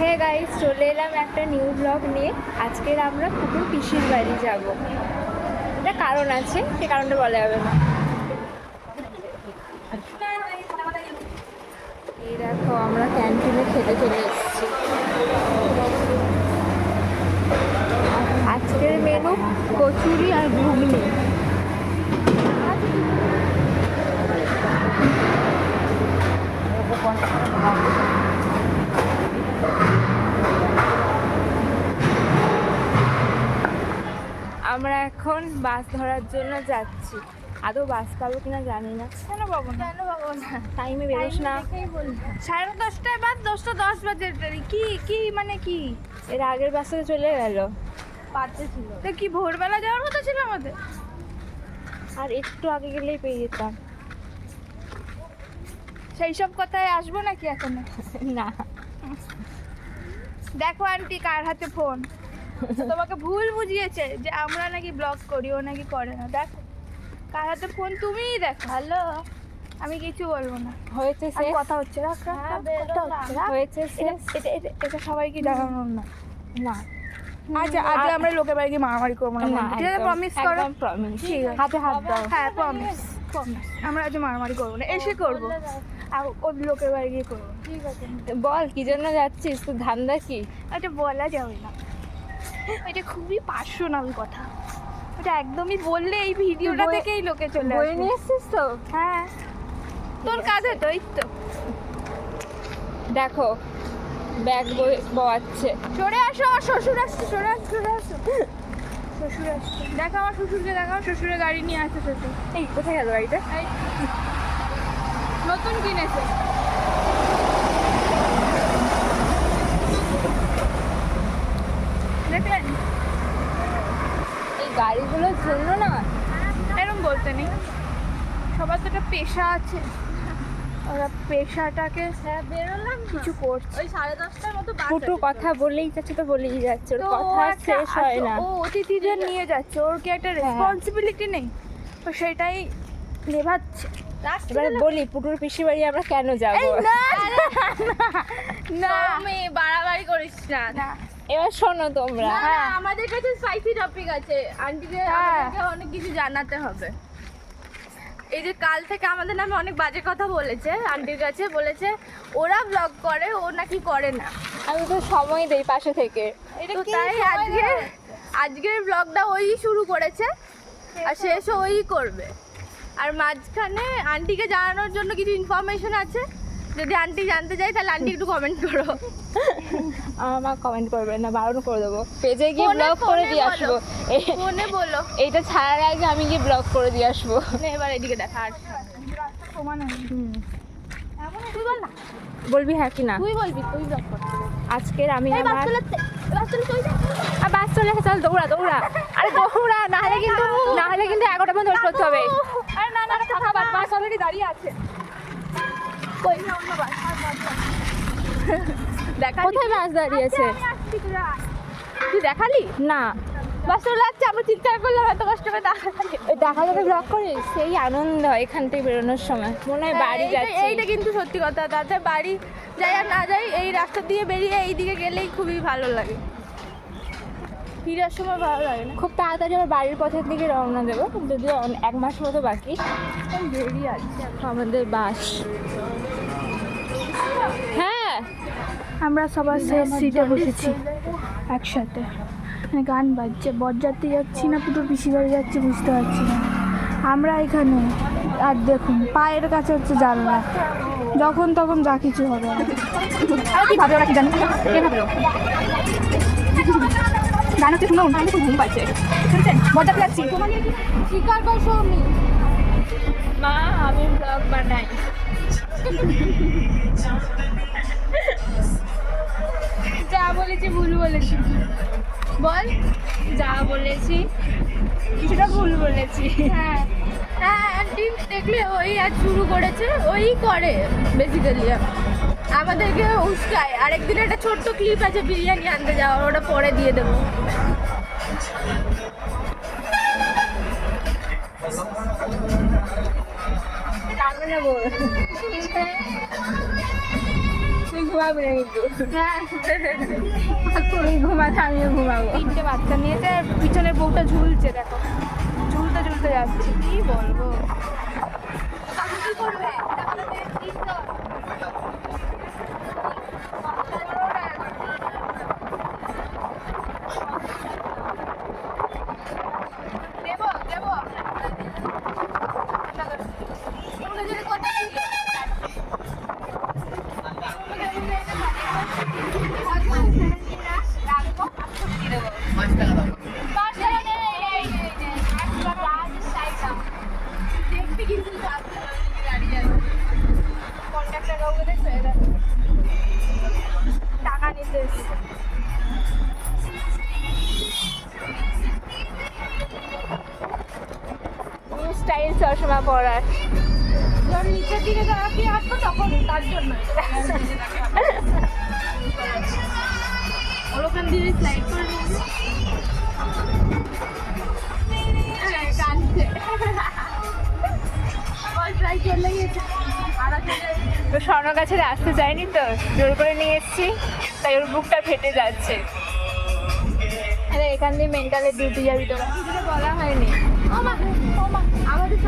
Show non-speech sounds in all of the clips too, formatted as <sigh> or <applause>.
Hey guys চলে এলাম একটা নিউ ব্লগ নিয়ে। আজকের আমরা কুকুর পিসির বাড়ি যাব। এটা কারণ আছে, সে কারণটা বলা যাবে না। এই দেখো, আমরা ক্যান্টিনে খেতে চলে এসেছি। আজকের মেনু কচুরি আর ঘুগনি। আমরা এখন বাস ধরার জন্য যাচ্ছি। আদৌ বাস পাবো কিনা জানি না। কেন পাবো না? কেন পাবো না? টাইমে বেরোস না। সাড়ে দশটায় বাদ দশটা দশ বাজে কি কি মানে কি? এর আগের বাসে চলে গেল। ছিল। তো কি ভোরবেলা যাওয়ার কথা ছিল আমাদের? আর একটু আগে গেলেই পেয়ে যেতাম। সেই সব কথায় আসব নাকি এখন? না। দেখো আন্টি কার হাতে ফোন তোমাকে ভুল বুঝিয়েছে যে আমরা নাকি ব্লগ করি ও নাকি করে না। দেখো কার হাতে ফোন তুমিই দেখো। হ্যালো আমি কিছু বলব না। হয়েছে শেষ? কথা হচ্ছে রাখ রাখ, কথা হয়েছে এটা এটা এটা সবাইকে জানানোর না। না। আচ্ছা আজকে আমরা লোকের বাড়ি গিয়ে মারামারি করব না ঠিক আছে প্রমিস করো? প্রমিস ঠিক আছে। হাতে হাত দাও। হ্যাঁ প্রমিস প্রমিস আমরা আজ মারামারি করব না। এসে করব। ওর লোকের বাড়ি গিয়ে করব। ঠিক আছে। বল কি জন্য যাচ্ছিস? তোর ধান্দা কি? এটা বলা যাবে না। এটা খুবই পার্সোনাল কথা। এটা একদমই বললে এই ভিডিওটা থেকেই লোকে চলে বই আসবে। নিয়ে এসছিস তো? হ্যাঁ। তোর কাজে তো এই তো। দেখো ব্যাগ বয়াচ্ছে সরে আসো আমার শ্বশুর আসছে সরে আসো সরে আসো শ্বশুর আসছে। দেখো আমার শ্বশুরকে দেখো শ্বশুরের গাড়ি নিয়ে আসছে শ্বশুর। এই কোথায় গেল গাড়িটা? নতুন কিনেছে। দেখলেন? এই গাড়িগুলোর জন্য না এরকম বলতে নেই। সবার তো একটা পেশা আছে। ওরা পেশাটাকে হ্যাঁ বেরোলাম কিছু করছে। ওই সাড়ে দশটার মতো ফুটু কথা বলেই যাচ্ছে তো বলেই যাচ্ছে। ওর ও কথা শেষ হয় না। ও অতিথিদের নিয়ে যাচ্ছে। ওর কি একটা রেসপন্সিবিলিটি নেই? তো সেটাই নেভাচ্ছে। এবার বলি পুটুর পিসি বাড়ি আমরা কেন যাব? <laughs> না না আমি বাড়াবাড়ি করিস না। এবার শোনো তোমরা। না, আমাদের কাছে স্পাইসি টপিক আছে। আন্টিকে হ্যাঁ। অনেক কিছু জানাতে হবে। এই যে কাল থেকে আমাদের নামে অনেক বাজে কথা বলেছে। আন্টির কাছে বলেছে ওরা ব্লগ করে ও নাকি করে না। আমি তো সময় দেই পাশে থেকে। তাই আজকে আজকের ব্লগটা ওই শুরু করেছে আর শেষও ওই করবে। আর মাঝখানে আন্টিকে জানানোর জন্য কিছু ইনফরমেশন আছে। যদি আন্টি জানতে চাই তাহলে আন্টি একটু কমেন্ট করো। আমার মা কমেন্ট করবে না বারণ করে দেবো। পেজে গিয়ে ব্লগ করে দিয়ে আসব। ফোনে বলো। এইটা ছাড়ার আগে আমি গিয়ে ব্লগ করে দিয়ে আসব। এবার এদিকে দেখা আর বলবি হ্যাঁ কি না? তুই বলবি তুই কর। আজকের আমি আমার বাস। আর চলে চল দৌড়া দৌড়া। আরে দৌড়া না হলে কিন্তু না হলে কিন্তু এগারোটা পর্যন্ত করতে হবে। না না কথা বাস অলরেডি দাঁড়িয়ে আছে। কই? অন্য বাস দেখা কোথায় বাস দাঁড়িয়েছে তুই দেখালি? না। আমরা চিৎকার করলাম এত কষ্ট করে দেখালি দেখা যাবে ব্লগ করে সেই আনন্দ হয় এখান থেকে বেরোনোর সময়। মনে হয় বাড়ি এইটা- যাচ্ছে। এইটা কিন্তু সত্যি কথা। তাতে বাড়ি যাই আর না যাই এই রাস্তা দিয়ে বেরিয়ে এই দিকে গেলেই খুবই ভালো লাগে। ফিরার সময় ভালো লাগে না। খুব তাড়াতাড়ি আমার বাড়ির পথের দিকে রওনা দেবো যদিও অন- এক মাস মতো বাকি। দেরি আছে। আমাদের বাস। হ্যাঁ আমরা সবার শেষ সিটে বসেছি একসাথে। মানে গান বাজছে বরযাত্রী যাচ্ছি না পুরো পিসি বাড়ি যাচ্ছি বুঝতে পারছি না। আমরা এখানে আর দেখুন পায়ের কাছে হচ্ছে জানলা। যখন তখন যা কিছু হবে। আর কি ভাবে ওরা কি জানি? গান হচ্ছে শুনুন আমি খুব ঘুম পাচ্ছে শুনছেন স্বীকার কর সৌমি মা আমি ব্লগ বানাই। যা বলেছি ভুল বলেছি। বল। যা বলেছি কিছুটা ভুল বলেছি। হ্যাঁ। হ্যাঁ আন্টি দেখলে ওই আজ শুরু করেছে ওই করে বেসিক্যালি আমাদেরকে উস্কায়। আরেকদিন একটা ছোট্ট ক্লিপ আছে বিরিয়ানি আনতে যাওয়ার ওটা পরে দিয়ে দেবো। তুই ঘুমাবি না কিন্তু ঘুমাতে আমিও ঘুমাবো তিনটে বাচ্চা নিয়েছে আর পিছনের বউটা ঝুলছে দেখো। ঝুলতে ঝুলতে যাচ্ছে। কি বলব? করবে? স্টাইল চশমা পরার। যখন নিচের দিকে তাকিয়ে হাঁটবো তখন তার জন্য। দিয়ে স্লাইড করে স্বর্ণ কাছে আসতে চাইনি তো জোর করে নিয়ে এসেছি তাই ওর বুকটা ফেটে যাচ্ছে। আরে এখান দিয়ে মেন্টালের ডিউটি যাবি তোরা বলা হয়নি।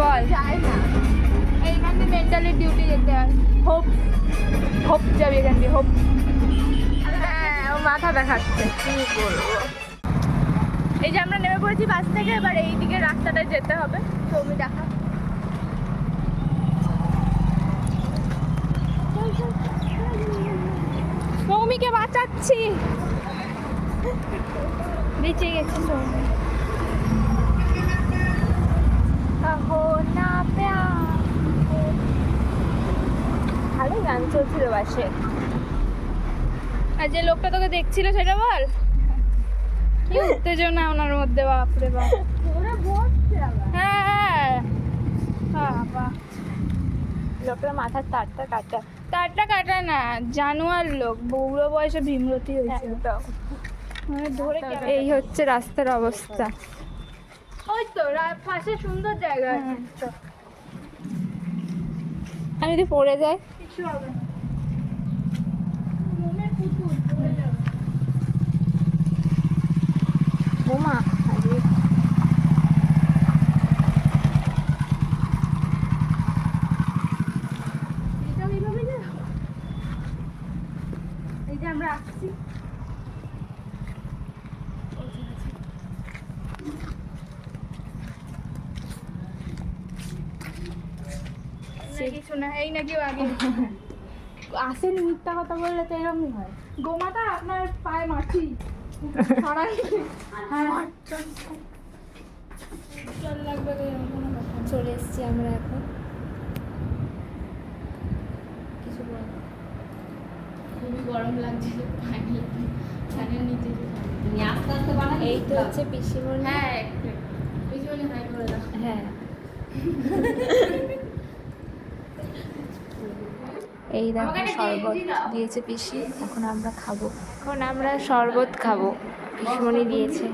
বল। এইখান দিয়ে মেন্টালের ডিউটি যেতে হয়। হোপ হোপ যাবি এখান দিয়ে হোপ। হ্যাঁ ও মাথা দেখাচ্ছে। কি বলব? এই যে আমরা নেমে পড়েছি বাস থেকে এবার এই দিকে রাস্তাটায় যেতে হবে। ছবি দেখা। সৌমিকে বাঁচাচ্ছি। বেঁচে গেছে সৌমি কাহো না প্যার ভালো গান চলছিল বাসে আর যে লোকটা তোকে দেখছিল সেটা বল? কি <laughs> উত্তেজনা ওনার মধ্যে বাপরে বাপ। হ্যাঁ হ্যাঁ। বাবা। লোকটা মাথার তারটা কাটা। তারটা কাটা না জানোয়ার লোক বুড়ো বয়সে ভীমরতি হয়েছে। মানে ধরে এই হচ্ছে রাস্তার অবস্থা। ওই তো পাশে সুন্দর জায়গা আছে। আমি যদি পড়ে যাই। কিছু হবে না। মনের পুতুল পড়ে যাবে। যে আমরা আসছি। না কিছু না এই নাকি আগে। আসেনি মিথ্যা কথা বললে তো এরকমই হয়। গোমাতা আপনার পায়ে মাছি চল কথা চলে এসেছি আমরা এখন। কিছু খুবই গরম লাগছে পানি ফ্যানের নিচে আস্তে আস্তে বানাই এই তো হচ্ছে পিসিমণি। হ্যাঁ একটু পিছনে হাই করে দাও। হ্যাঁ। <laughs> এই দেখো শরবত দিয়েছে পিসি এখন আমরা খাব। এখন আমরা শরবত খাব। পিসমণি দিয়েছে।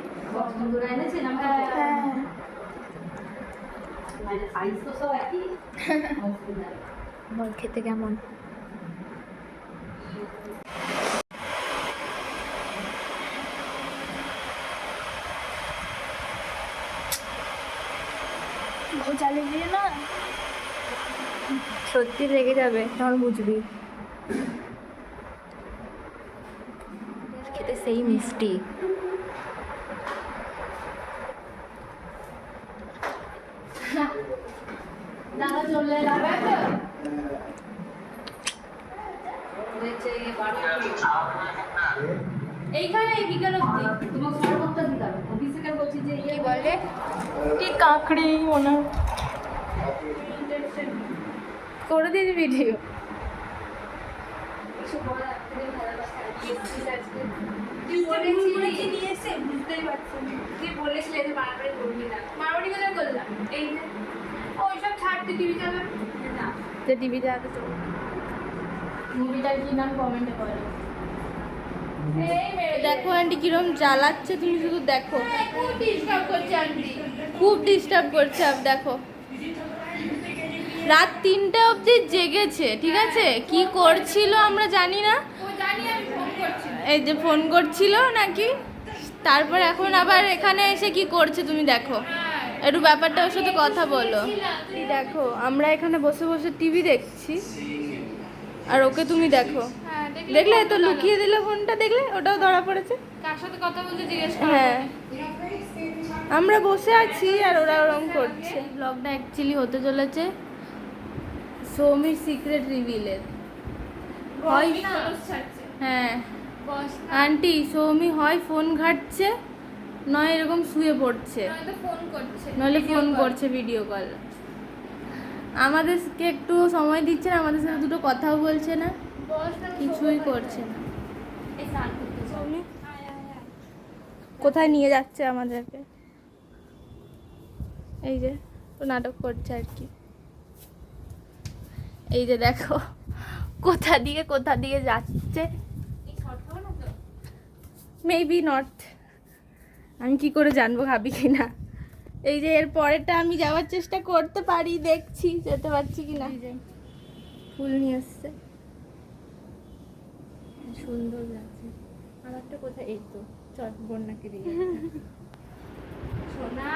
হ্যাঁ। বল খেতে কেমন? ও চালিয়ে দিয়ে না? সত্যি লেগে যাবে তখন বুঝবি। খেতে সেই মিষ্টি। এইখানে এই বিকেল অব্দি তোমাকে সর্বত্র দিতে হবে অফিসে বলছি যে ইয়ে বলে কি কাঁকড়ি মনে হয়। করে দিয়েছি ভিডিও তুই বলেছিলি বুঝতেই পারছি না। তুই বলেছিলি যে বারবার করবি না? বারবারই কোথায় করলাম? এই যে। ওইসব ছাড়তে টিভি চালাবে? না। যে চল। মুভিটার কি নাম? কমেন্টে করে দেখো আন্টি কিরম জ্বালাচ্ছে তুমি শুধু দেখো। খুব ডিস্টার্ব করছে আন্টি খুব ডিস্টার্ব করছে আপ দেখো। রাত তিনটে অবধি জেগেছে ঠিক আছে? কি করছিল আমরা জানি না। এই যে ফোন করছিল নাকি? তারপর এখন আবার এখানে এসে কি করছে তুমি দেখো। একটু ব্যাপারটা ওর সাথে কথা বলো। দেখো আমরা এখানে বসে বসে টিভি দেখছি। আর ওকে তুমি দেখো। দেখলে তো লুকিয়ে দিলে ফোনটা দেখলে ওটাও ধরা পড়েছে। কার সাথে কথা বলতে জিজ্ঞেস হ্যাঁ। আমরা বসে আছি আর ওরা ওরম করছে। ব্লগটা অ্যাকচুয়ালি হতে চলেছে। সৌমির সিক্রেট রিভিলের হয় হ্যাঁ। আন্টি সৌমি হয় ফোন ঘাটছে নয় এরকম শুয়ে পড়ছে। নইলে ফোন করছে ভিডিও কল আমাদেরকে একটু সময় দিচ্ছে না আমাদের সাথে দুটো কথাও বলছে না কিছুই করছে না। সৌমি? কোথায় নিয়ে যাচ্ছে আমাদেরকে? এই যে নাটক করছে আর কি। এই যে দেখো কোথা দিয়ে কোথা দিয়ে যাচ্ছে? মেবি নর্থ আমি কি করে জানব ভাবি কি না এই যে এর পরেরটা আমি যাওয়ার চেষ্টা করতে পারি দেখছি যেতে পারছি কি না ফুল নিয়ে এসছে। সুন্দর লাগছে। আমারটা কোথায়? এই তো চট বন্যাকে দিয়ে সোনা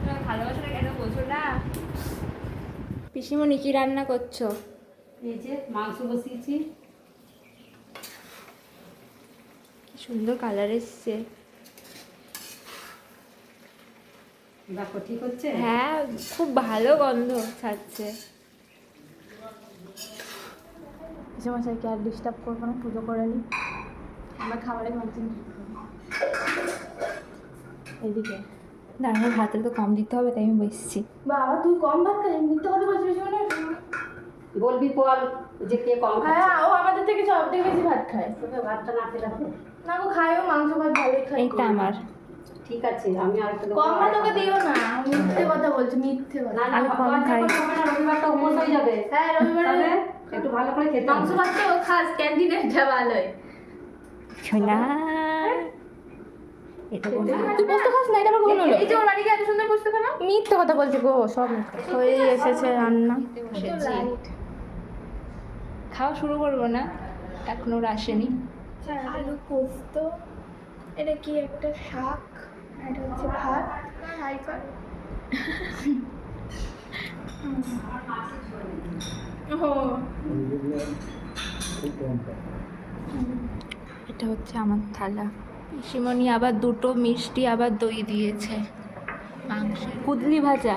তোমার ভালোবাসাটা কেন বোঝো না? পিসিমণি কি রান্না করছ? এই যে মাংস বসিয়েছি। কি সুন্দর কালার এসছে। দেখো ঠিক হচ্ছে? হ্যাঁ খুব ভালো গন্ধ ছাড়ছে। মশাইকে আর ডিস্টার্ব করব না? পুজো করে নিই আমরা খাবারে কনসেন্ট্রেট এদিকে। না আমার ভাতটা তো কম দিতে হবে তাই আমি বসছি। বাবা তুই কম ভাত খাই মিথ্যে কথা বলছিস বেশি বলবি পর যে কে কম খাচ্ছে। হ্যাঁ ও আমাদের থেকে সব থেকে বেশি ভাত খায়। তোকে ভাতটা না খেলে? না গো খায় ও মাংস ভাত ভালোই খায় এইটা আমার। ঠিক আছে আমি আর কম ভাত ওকে দিও না মিথ্যে কথা বলছে মিথ্যে কথা। না না আমি কম খাই। রবিবারটা উপোস হয়ে যাবে। হ্যাঁ রবিবারে একটু ভালো করে খেতে মাংস। ভাত তো ও খাস ক্যান্টিনেরটা ভালোই। ছোলা এটা বলব তুই পোস্ত খাস না এটা আবার কখন হলো। এই যে ওর বাড়ি এত সুন্দর বসতে কেন মিথ্যে কথা বলছে গো সব হয়ে এসেছে রান্না। খাওয়া শুরু করব না এখনও ওরা আসেনি। আলু পোস্ত এটা কি একটা শাক? এটা হচ্ছে ভাত। হাই এটা হচ্ছে আমার থালা। পিসিমণি আবার দুটো মিষ্টি আবার দই দিয়েছে মাংস। কুদলি ভাজা।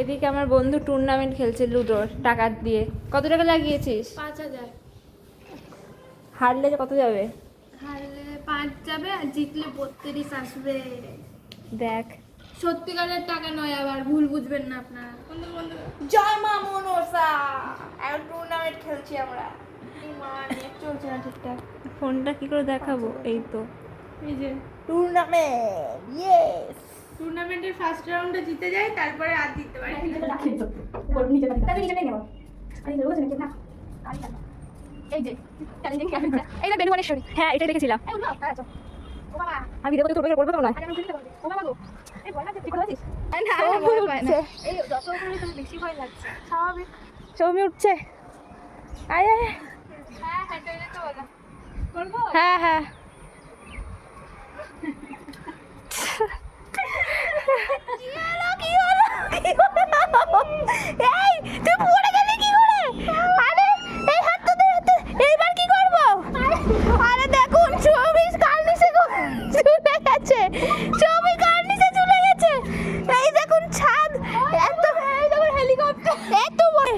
এদিকে আমার বন্ধু টুর্নামেন্ট খেলছে লুডোর টাকা দিয়ে। কত টাকা লাগিয়েছিস? পাঁচ হাজার। হারলে কত যাবে? হারলে পাঁচ যাবে আর জিতলে বত্রিশ আসবে। দেখ। সত্যিকারের টাকা নয় আবার ভুল বুঝবেন না আপনারা। জয় মা মনসা। এখন টুর্নামেন্ট খেলছি আমরা। চলছে না ঠিকঠাক। ফোনটা কি করে দেখাবো? এই তো। এই যে। টুর্নামেন্ট ইয়েস টুর্নামেন্টের ফার্স্ট রাউন্ডে জিতে যাই তারপরে আর জিততে পারি <laughs> এই যে বেনুমানেশ্বরী হ্যাঁ এটাই দেখেছিলাম। হ্যাঁ, আমি তোর করব না সৌমি উঠছে। আয় আয়। হ্যাঁ হ্যাঁ। এই তুই পড়ে গেলি কি করে আরে এই হাতটা দে হাতটা এইবার কি করব আরে দেখুন চব্বিশ কার নিচে চলে গেছে চব্বিশ কার নিচে চলে গেছে এই দেখুন ছাদ এত এই দেখুন হেলিকপ্টার এত বড়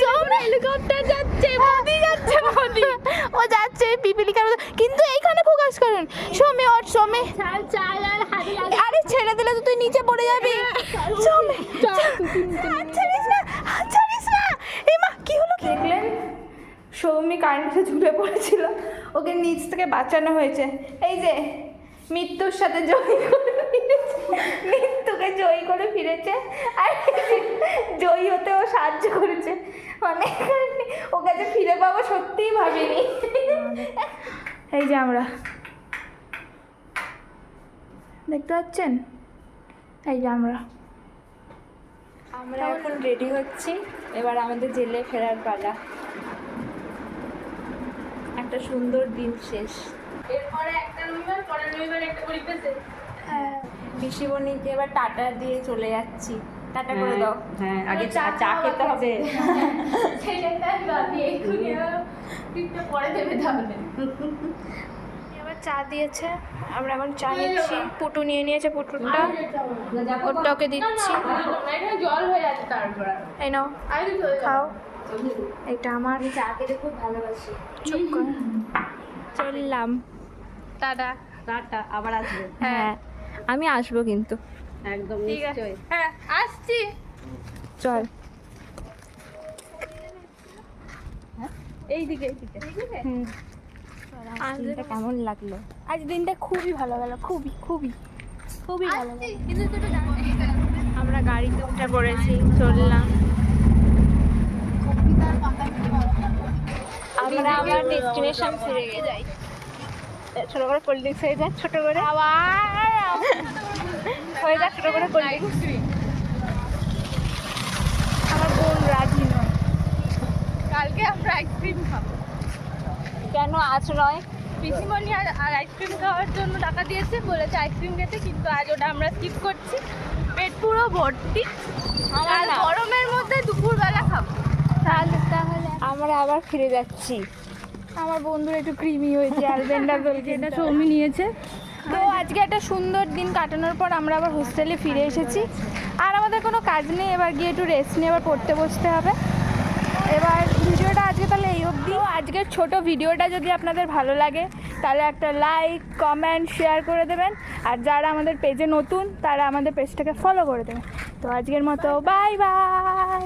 সৌম্য হেলিকপ্টার যাচ্ছে মোদি যাচ্ছে মোদি ও যাচ্ছে পিপিলিকার মতো। কিন্তু এইখানে ফোকাস করুন। সৌম্য ওর চাল আর ছেড়ে দিলে তো তুই নিচে পড়ে যাবি। সৌম্য হাত ছাড়িস না হাত ছাড়িস না। এই মা কি হলো দেখলেন? সৌমি কারেন্টে ঝুলে পড়েছিল। ওকে নিচ থেকে বাঁচানো হয়েছে। এই যে মৃত্যুর সাথে জয়ী করে মৃত্যুকে জয়ী করে ফিরেছে। আর জয়ী হতে ও সাহায্য করেছে। মানে ও কাছে ফিরে পাবো সত্যিই ভাবিনি। এই যে আমরা। দেখতে পাচ্ছেন? এই যে আমরা। আমরা এখন রেডি হচ্ছি। এবার আমাদের জেলে ফেরার পালা। একটা সুন্দর দিন শেষ। এরপরে রবিবার একটা পরীক্ষা শেষ পিসিমণিকে এবার টাটা দিয়ে চলে যাচ্ছি। টাটা করে দাও। হ্যাঁ আগে চা চা খেতে হবে। পরে দেবে তাহলে। এবার চা দিয়েছে। আমরা এখন চা নিচ্ছি। পুটু নিয়ে নিয়েছে পুটুরটা। ওরটা ওকে দিচ্ছি। জল হয়ে যাচ্ছে তারপর এই নাও। খাও। এটা আমার। চা খেতে খুব ভালোবাসি। চুপ কর। চললাম। টাটা। টাটা আবার আসবে। হ্যাঁ আমি আসব কিন্তু। একদম ঠিক আছে। হ্যাঁ আসছি। চল। আজ দিনটা কেমন লাগল? আজ দিনটা খুবই ভালো গেল খুবই খুবই খুবই ভালো আমরা গাড়িতে উঠে পড়েছি চললাম। আমরা আমার ডেস্টিনেশন ফিরে গিয়ে যাই ছোট করে কোল্ড ড্রিঙ্কস হয়ে যাক ছোট করে। আবার। হয়ে যাক ছোট করে কোল্ড ড্রিঙ্কস আমার বোন রাজি নয়। কালকে আমরা আইসক্রিম খাব। কেন? আজ নয়। পিসিমণি আর আর আইসক্রিম খাওয়ার জন্য টাকা দিয়েছে বলেছে আইসক্রিম খেতে কিন্তু আজ ওটা আমরা স্কিপ করছি। পেট পুরো ভর্তি। আর গরমের মধ্যে দুপুরবেলা খাব। তাহলে তাহলে। আমরা আবার ফিরে যাচ্ছি। আমার বন্ধুর একটু ক্রিমি হয়েছে অ্যালবেন্ডার দলকে এটা সৌমি নিয়েছে। তো আজকে একটা সুন্দর দিন কাটানোর পর আমরা আবার হোস্টেলে ফিরে এসেছি। আর আমাদের কোনো কাজ নেই এবার গিয়ে একটু রেস্ট নিয়ে এবার পড়তে বসতে হবে। এবার ভিডিওটা আজকে তাহলে এই অবধি। আজকের ছোট ভিডিওটা যদি আপনাদের ভালো লাগে তাহলে একটা লাইক কমেন্ট শেয়ার করে দেবেন। আর যারা আমাদের পেজে নতুন তারা আমাদের পেজটাকে ফলো করে দেবেন। তো আজকের মতো বাই বাই